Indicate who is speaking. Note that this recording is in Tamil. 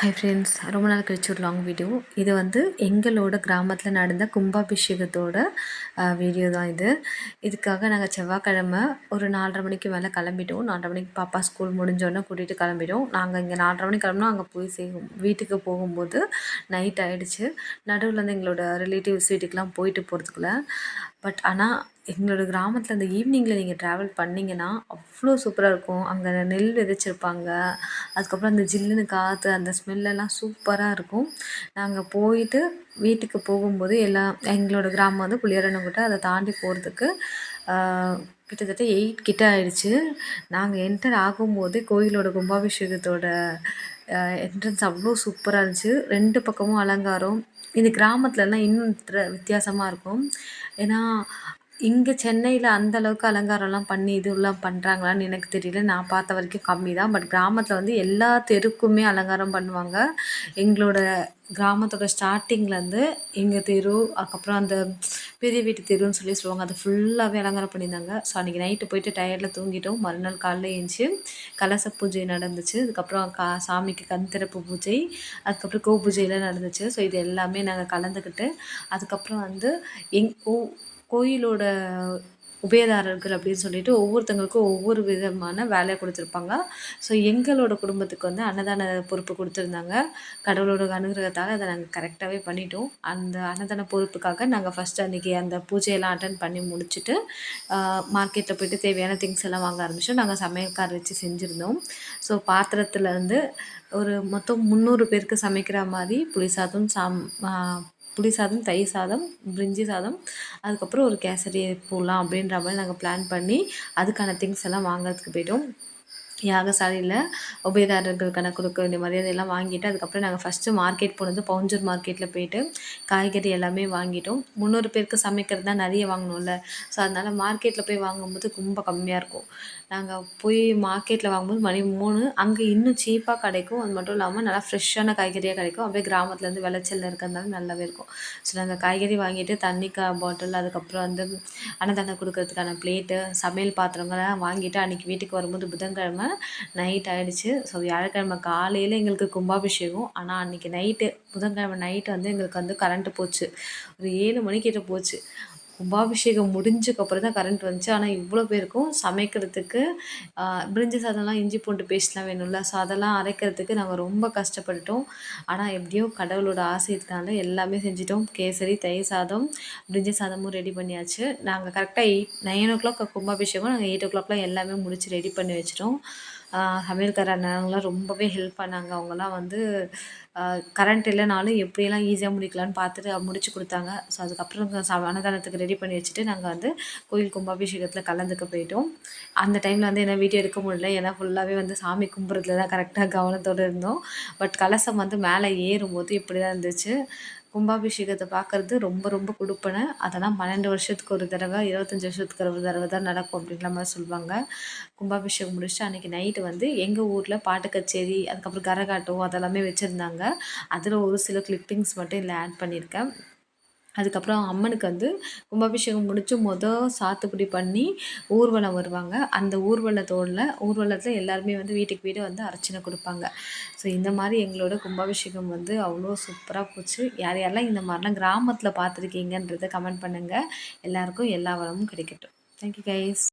Speaker 1: ஹை ஃப்ரெண்ட்ஸ் ரொம்ப நாள் கழிச்சு ஒரு லாங் வீடியோ இது வந்து எங்களோட கிராமத்தில் நடந்த கும்பாபிஷேகத்தோட வீடியோ தான் இது. இதுக்காக நாங்கள் செவ்வாய்க்கிழமை ஒரு நாலரை மணிக்கு மேலே கிளம்பிட்டோம். நாலரை மணிக்கு பாப்பா ஸ்கூல் முடிஞ்சோடனே கூட்டிகிட்டு கிளம்பிட்டோம். நாங்கள் இங்கே நாலரை மணிக்கு கிளம்புனா அங்கே போய் செய்வோம் வீட்டுக்கு போகும்போது நைட் ஆகிடுச்சு நடுவில் வந்து எங்களோட ரிலேட்டிவ்ஸ் வீட்டுக்கெலாம் போயிட்டு போகிறதுக்குள்ள பட் ஆனால் எங்களோட கிராமத்தில் அந்த ஈவினிங்கில் நீங்கள் ட்ராவல் பண்ணிங்கன்னா அவ்வளோ சூப்பராக இருக்கும். அங்கே நெல் விதைச்சிருப்பாங்க. அதுக்கப்புறம் அந்த ஜில்லுன்னு காற்று அந்த ஸ்மெல்லெல்லாம் சூப்பராக இருக்கும். நாங்கள் போயிட்டு வீட்டுக்கு போகும்போது எல்லாம் எங்களோட கிராமம் வந்து புளியரனங்குட்டை அதை தாண்டி போகிறதுக்கு கிட்டத்தட்ட எயிட் கிட்ட ஆயிடுச்சு. நாங்கள் என்டர் ஆகும்போது கோயிலோட கும்பாபிஷேகத்தோட என்ட்ரன்ஸ் அவ்வளோ சூப்பராக இருந்துச்சு. ரெண்டு பக்கமும் அலங்காரம். இந்த கிராமத்துலலாம் இன்னும் வித்தியாசமாக இருக்கும். ஏன்னா இங்கே சென்னையில் அந்த அளவுக்கு அலங்காரம்லாம் பண்ணி இதுலாம் பண்ணுறாங்களான்னு எனக்கு தெரியல. நான் பார்த்த வரைக்கும் கம்மி தான் பட் கிராமத்தில் வந்து எல்லா தெருக்குமே அலங்காரம் பண்ணுவாங்க. எங்களோட கிராமத்தோட ஸ்டார்டிங்லேருந்து எங்கள் தெரு அதுக்கப்புறம் அந்த பெரிய வீட்டு தெருன்னு சொல்லி சொல்லுவாங்க. அது ஃபுல்லாகவே அலங்காரம் பண்ணியிருந்தாங்க. ஸோ அன்றைக்கி நைட்டு போயிட்டு டயர்டில் தூங்கிட்டோம். மறுநாள் காலைல ஏஞ்சி கலச பூஜை நடந்துச்சு. அதுக்கப்புறம் கா சாமிக்கு கண் திறப்பு பூஜை அதுக்கப்புறம் கோ பூஜையெல்லாம் நடந்துச்சு. ஸோ இது எல்லாமே நாங்கள் கலந்துக்கிட்டு அதுக்கப்புறம் வந்து எங் ஓ கோயிலோட உபயதாரர்கள் அப்படின்னு சொல்லிட்டு ஒவ்வொருத்தங்களுக்கும் ஒவ்வொரு விதமான வேலையை கொடுத்துருப்பாங்க. ஸோ எங்களோட குடும்பத்துக்கு வந்து அன்னதான பொறுப்பு கொடுத்துருந்தாங்க. கடவுளோட அனுகிரகத்தால் அதை நாங்கள் கரெக்டாகவே பண்ணிட்டோம். அந்த அன்னதான பொறுப்புக்காக நாங்கள் ஃபஸ்ட்டு அன்றைக்கி அந்த பூஜையெல்லாம் அட்டன் பண்ணி முடிச்சுட்டு மார்க்கெட்டில் போய்ட்டு தேவையான திங்ஸ் எல்லாம் வாங்க ஆரம்பித்தோம் நாங்கள் சமையல்கார் வச்சு செஞ்சுருந்தோம். ஸோ பாத்திரத்துலேருந்து ஒரு மொத்தம் முந்நூறு பேருக்கு சமைக்கிற மாதிரி புளிசாதம் சாம் புளி சாதம் தயிர் சாதம் பிரிஞ்சி சாதம் அதுக்கப்புறம் ஒரு கேசரி போடலாம் அப்படின்ற மாதிரி நாங்கள் பிளான் பண்ணி அதுக்கான திங்ஸ் எல்லாம் வாங்குறதுக்கு போய்ட்டோம். யாகசாலையில் உபயதாரர்களுக்கான கொடுக்க வேண்டிய மரியாதையெல்லாம் வாங்கிட்டு அதுக்கப்புறம் நாங்கள் ஃபஸ்ட்டு மார்க்கெட் போனது பவுஞ்சூர் மார்க்கெட்டில் போயிட்டு காய்கறி எல்லாமே வாங்கிட்டோம். முந்நூறு பேருக்கு சமைக்கிறது தான் நிறைய வாங்கணும்ல. ஸோ அதனால் மார்க்கெட்டில் போய் வாங்கும்போது ரொம்ப கம்மியாக இருக்கும். நாங்கள் போய் மார்க்கெட்டில் வாங்கும்போது மணி மூணு அங்கே இன்னும் சீப்பாக கிடைக்கும். அது மட்டும் இல்லாமல் நல்லா ஃப்ரெஷ்ஷான காய்கறியாக கிடைக்கும். அப்படியே கிராமத்துலேருந்து விளைச்சல் இருக்கிறதுனால நல்லாவே இருக்கும். ஸோ நாங்கள் காய்கறி வாங்கிட்டு தண்ணி கா பாட்டில் அதுக்கப்புறம் வந்து அன்னதானம் கொடுக்கறதுக்கான பிளேட்டு சமையல் பாத்திரங்கள்லாம் வாங்கிட்டு அன்றைக்கி வீட்டுக்கு வரும்போது புதன்கிழமை நைட் ஆகிடுச்சு ஸோ வியாழக்கிழமை காலையில் எங்களுக்கு கும்பாபிஷேகம். ஆனால் அன்றைக்கி நைட்டு புதன்கிழமை நைட்டு வந்து எங்களுக்கு வந்து கரண்ட்டு போச்சு. ஒரு ஏழு மணிக்கிட்ட போச்சு. கும்பாபிஷேகம் முடிஞ்சக்கப்புறம் தான் கரண்ட் வந்துச்சு. ஆனால் இவ்வளோ பேருக்கும் சமைக்கிறதுக்கு பிரிஞ்சு சாதம்லாம் இஞ்சி பூண்டு பேஸ்ட்லாம் வேணும்ல. ஸோ அதெல்லாம் அரைக்கிறதுக்கு நாங்கள் ரொம்ப கஷ்டப்பட்டுட்டோம். ஆனால் எப்படியோ கடவுளோட ஆசையத்தினால எல்லாமே செஞ்சிட்டோம். கேசரி தயிர் சாதம் பிரிஞ்சி சாதமும் ரெடி பண்ணியாச்சு. நாங்கள் கரெக்டாக எயிட் நைன் ஓ கிளாக் கும்பாபிஷேகம் நாங்கள் எயிட் ஓ கிளாக்லாம் எல்லாமே முடிச்சு ரெடி பண்ணி வச்சிட்டோம். சமையல்கார அண்ணாங்களாம் ரொம்பவே ஹெல்ப் பண்ணாங்க. அவங்களாம் வந்து கரண்ட் இல்லைனாலும் எப்படியெல்லாம் ஈஸியாக முடிக்கலான்னு பார்த்துட்டு முடிச்சு கொடுத்தாங்க. ஸோ அதுக்கப்புறம் ச அன்னதானத்துக்கு ரெடி பண்ணி வச்சுட்டு நாங்கள் வந்து கோயில் கும்பாபிஷேகத்தில் கலந்துக்க போயிட்டோம். அந்த டைமில் வந்து என்ன வீடியோ எடுக்க முடியல. ஏன்னா ஃபுல்லாகவே வந்து சாமி கும்பிட்றதுல தான் கரெக்டாக கவனத்தோடு இருந்தோம். பட் கலசம் வந்து மேலே ஏறும்போது இப்படி தான் இருந்துச்சு. கும்பாபிஷேகத்தை பார்க்குறது ரொம்ப ரொம்ப கொடுப்பனை. அதெல்லாம் பன்னெண்டு வருஷத்துக்கு ஒரு தடவை இருபத்தஞ்சி வருஷத்துக்கு ஒரு தடவை தான் நடக்கும் அப்படின்ற மாதிரி சொல்லுவாங்க. கும்பாபிஷேகம் முடிச்சுட்டு அன்றைக்கி நைட்டு வந்து எங்கள் ஊரில் பாட்டு கச்சேரி அதுக்கப்புறம் கரகாட்டம் அதெல்லாமே வச்சுருந்தாங்க. அதில் ஒரு சில கிளிப்பிங்ஸ் மட்டும் இதில் ஆட் பண்ணியிருக்கேன். அதுக்கப்புறம் அம்மனுக்கு வந்து கும்பாபிஷேகம் முடித்து மொதல் சாத்துக்குடி பண்ணி ஊர்வலம் வருவாங்க. அந்த ஊர்வலத்தோடில் ஊர்வலத்தில் எல்லாருமே வந்து வீட்டுக்கு வீடு வந்து அர்ச்சனை கொடுப்பாங்க. ஸோ இந்த மாதிரி எங்களோட கும்பாபிஷேகம் வந்து அவ்வளோ சூப்பராக போச்சு. யார் யாரெல்லாம் இந்த மாதிரிலாம் கிராமத்தில் பார்த்துருக்கீங்கன்றதை கமெண்ட் பண்ணுங்கள் எல்லாருக்கும் எல்லா வளமும் கிடைக்கட்டும். Thank you guys